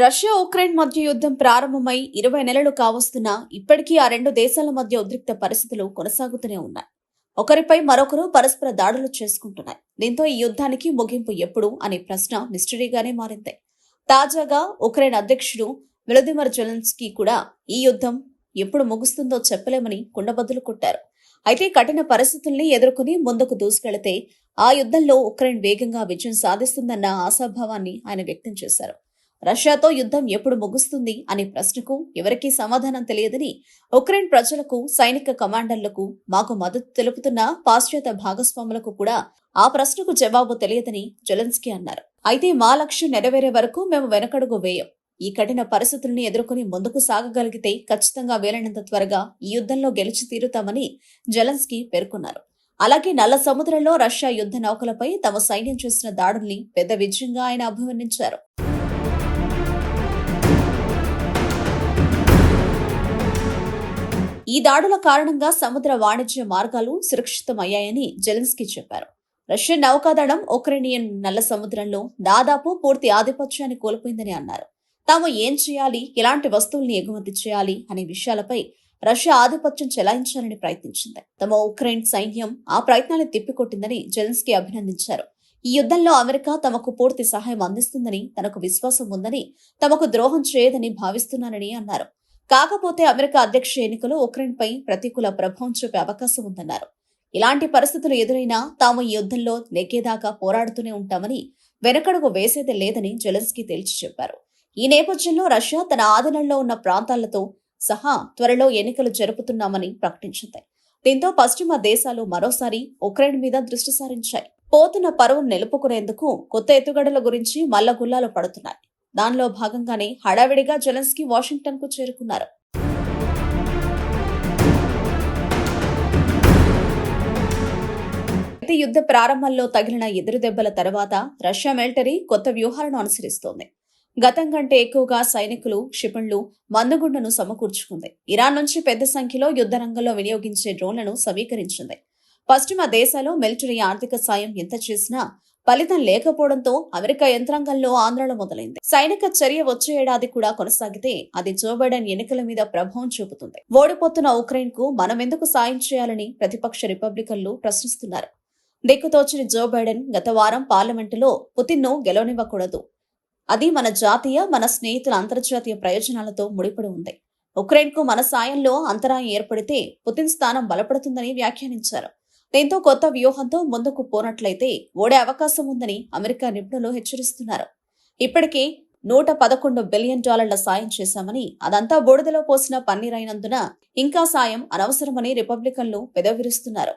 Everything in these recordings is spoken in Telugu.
రష్యా ఉక్రెయిన్ మధ్య యుద్ధం ప్రారంభమై ఇరవై నెలలు కావస్తున్నా ఇప్పటికీ ఆ రెండు దేశాల మధ్య ఉద్రిక్త పరిస్థితులు కొనసాగుతూనే ఉన్నాయి. ఒకరిపై మరొకరు పరస్పర దాడులు చేసుకుంటున్నాయి. దీంతో ఈ యుద్ధానికి ముగింపు ఎప్పుడు అనే ప్రశ్న మిస్టరీగానే మారింది. తాజాగా ఉక్రెయిన్ అధ్యక్షుడు వ్లాదిమిర్ జెలెన్స్కీ కూడా ఈ యుద్ధం ఎప్పుడు ముగుస్తుందో చెప్పలేమని కుండబద్దలు కొట్టారు. అయితే కఠిన పరిస్థితుల్ని ఎదుర్కొని ముందుకు దూసుకెళితే ఆ యుద్ధంలో ఉక్రెయిన్ వేగంగా విజయం సాధిస్తుందన్న ఆశాభావాన్ని ఆయన వ్యక్తం చేశారు. రష్యాతో యుద్ధం ఎప్పుడు ముగుస్తుంది అనే ప్రశ్నకు ఎవరికీ సమాధానం తెలియదని ఉక్రెయిన్ ప్రజలకు సైనిక కమాండర్లకు మాకు మద్దతు తెలుపుతున్న పాశ్చాత్య భాగస్వాములకు కూడా ఆ ప్రశ్నకు జవాబు తెలియదని జెలెన్స్కీ అన్నారు. అయితే మా లక్ష్యం నెరవేరే వరకు మేము వెనకడుగు వేయం. ఈ కఠిన పరిస్థితుల్ని ఎదుర్కొని ముందుకు సాగగలిగితే ఖచ్చితంగా వీలైనంత త్వరగా ఈ యుద్ధంలో గెలిచి తీరుతామని జెలెన్స్కీ పేర్కొన్నారు. అలాగే నల్ల సముద్రంలో రష్యా యుద్ధ నౌకలపై తమ సైన్యం చేసిన దాడుల్ని పెద్ద విజయంగా ఆయన అభివర్ణించారు. ఈ దాడుల కారణంగా సముద్ర వాణిజ్య మార్గాలు సురక్షితమయ్యాయని జెలెన్స్కీ చెప్పారు. రష్యన్ నౌకాదళం ఉక్రెయినియన్ నల్ల సముద్రంలో దాదాపు పూర్తి ఆధిపత్యాన్ని కోల్పోయిందని అన్నారు. తాము ఏం చేయాలి? ఎలాంటి వస్తువుల్ని ఎగుమతి చేయాలి? అనే విషయాలపై రష్యా ఆధిపత్యం చెలాయించాలని ప్రయత్నించింది. తమ ఉక్రెయిన్ సైన్యం ఆ ప్రయత్నాన్ని తిప్పికొట్టిందని జెలెన్స్కీ అభినందించారు. ఈ యుద్ధంలో అమెరికా తమకు పూర్తి సహాయం అందిస్తుందని తనకు విశ్వాసం ఉందని తమకు ద్రోహం చేయదని భావిస్తున్నానని అన్నారు. కాకపోతే అమెరికా అధ్యక్ష ఎన్నికలు ఉక్రెయిన్పై ప్రతికూల ప్రభావం చూపే అవకాశం ఉందన్నారు. ఇలాంటి పరిస్థితులు ఎదురైనా తాము ఈ యుద్ధంలో నెగ్గేదాకా పోరాడుతూనే ఉంటామని వెనకడుగు వేసేది లేదని జెలెన్స్కీ తేల్చి చెప్పారు. ఈ నేపథ్యంలో రష్యా తన ఆధీనంలో ఉన్న ప్రాంతాలతో సహా త్వరలో ఎన్నికలు జరుపుతున్నామని ప్రకటించింది. దీంతో పశ్చిమ దేశాలు మరోసారి ఉక్రెయిన్ మీద దృష్టి సారించాయి. పోతున్న పరువును నిలుపుకునేందుకు కొత్త ఎత్తుగడల గురించి మల్లగుల్లాలు పడుతున్నాయి. దానిలో భాగంగానే హడావిడిగా జెలెన్స్కీ వాషింగ్టన్కు చేరుకున్నారు. ప్రతి యుద్ధ ప్రారంభంలో తగిలిన ఎదురు దెబ్బల తర్వాత రష్యా మిలిటరీ కొత్త వ్యూహాలను అనుసరిస్తోంది. గతం కంటే ఎక్కువగా సైనికులు క్షిపణులు మందుగుండను సమకూర్చుకుంది. ఇరాన్ నుంచి పెద్ద సంఖ్యలో యుద్ధ రంగంలో వినియోగించే డ్రోన్లను సమీకరించింది. పశ్చిమ దేశాలు మిలిటరీ ఆర్థిక సాయం ఎంత చేసినా ఫలితం లేకపోవడంతో అమెరికా యంత్రాంగంలో ఆందోళన మొదలైంది. సైనిక చర్య వచ్చే ఏడాది కూడా కొనసాగితే అది జో బైడెన్ ఎన్నికల మీద ప్రభావం చూపుతుంది. ఓడిపోతున్న ఉక్రెయిన్కు మనమెందుకు సాయం చేయాలని ప్రతిపక్ష రిపబ్లికన్లు ప్రశ్నిస్తున్నారు. దిక్కుతోచిన జో బైడెన్ గత వారం పార్లమెంటులో పుతిన్ను గెలవనివ్వకూడదు. అది మన జాతీయ మన స్నేహితుల అంతర్జాతీయ ప్రయోజనాలతో ముడిపడి ఉంది. ఉక్రెయిన్కు మన సాయంలో అంతరాయం ఏర్పడితే పుతిన్ స్థానం బలపడుతుందని వ్యాఖ్యానించారు. దీంతో కొత్త వ్యూహంతో ముందుకు పోనట్లయితే ఓడే అవకాశం ఉందని అమెరికా నిపుణులు హెచ్చరిస్తున్నారు. ఇప్పటికే నూట పదకొండు బిలియన్ డాలర్ల సాయం చేశామని అదంతా బూడిదలో పోసిన పన్నీరైనందున ఇంకా సాయం అనవసరమని రిపబ్లికన్లు పెదవిరుస్తున్నారు.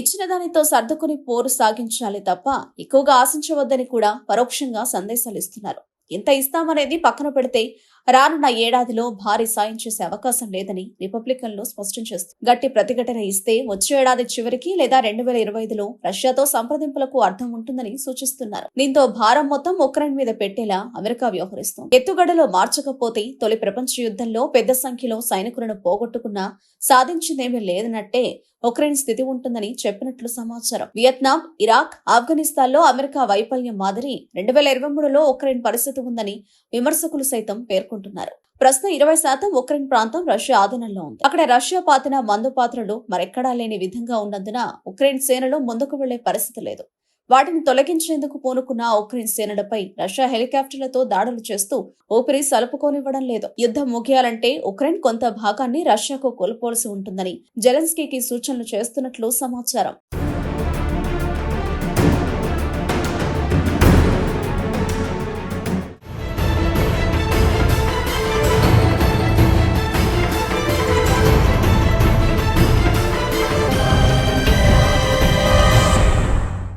ఇచ్చిన దానితో సర్దుకుని పోరు సాగించాలి తప్ప ఎక్కువగా ఆశించవద్దని కూడా పరోక్షంగా సందేశాలు ఇస్తున్నారు. ఎంత ఇస్తామనేది పక్కన పెడితే రానున్న ఏడాదిలో భారీ సాయం చేసే అవకాశం లేదని రిపబ్లికన్లు స్పష్టం చేస్తారు గట్టి ప్రతిఘటన ఇస్తే వచ్చే ఏడాది చివరికి లేదా రెండు వేల ఇరవై ఐదులో రష్యాతో సంప్రదింపులకు అర్థం ఉంటుందని సూచిస్తున్నారు. దీంతో భారం మొత్తం ఉక్రెయిన్ మీద పెట్టేలా అమెరికా వ్యవహరిస్తుంది. ఎత్తుగడలో మార్చకపోతే తొలి ప్రపంచ యుద్ధంలో పెద్ద సంఖ్యలో సైనికులను పోగొట్టుకున్నా సాధించిందేమీ లేదన్నట్టే ఉక్రెయిన్ స్థితి ఉంటుందని చెప్పినట్లు సమాచారం. వియత్నాం ఇరాక్ ఆఫ్ఘనిస్తాన్లో అమెరికా వైఫల్యం మాదిరి రెండు వేల ఇరవై మూడులో ఉక్రెయిన్ పరిస్థితి ఉందని విమర్శకులు సైతం పేర్కొంటున్నారు. ప్రస్తుతం ఇరవై శాతం ఉక్రెయిన్ ప్రాంతం రష్యా ఆధీనంలో ఉంది. అక్కడ రష్యా పాతిన మందు పాత్రలు మరెక్కడా లేని విధంగా ఉన్నందున ఉక్రెయిన్ సేనలు ముందుకు వెళ్ళే పరిస్థితి లేదు. వాటిని తొలగించేందుకు పూనుకున్న ఉక్రెయిన్ సేనలపై రష్యా హెలికాప్టర్లతో దాడులు చేస్తూ ఊపిరి సలుపుకోనివ్వడం లేదు. యుద్ధం ముగియాలంటే ఉక్రెయిన్ కొంత భాగాన్ని రష్యాకు కోల్పోవలసి ఉంటుందని జెలెన్స్కీకి సూచనలు చేస్తున్నట్లు సమాచారం.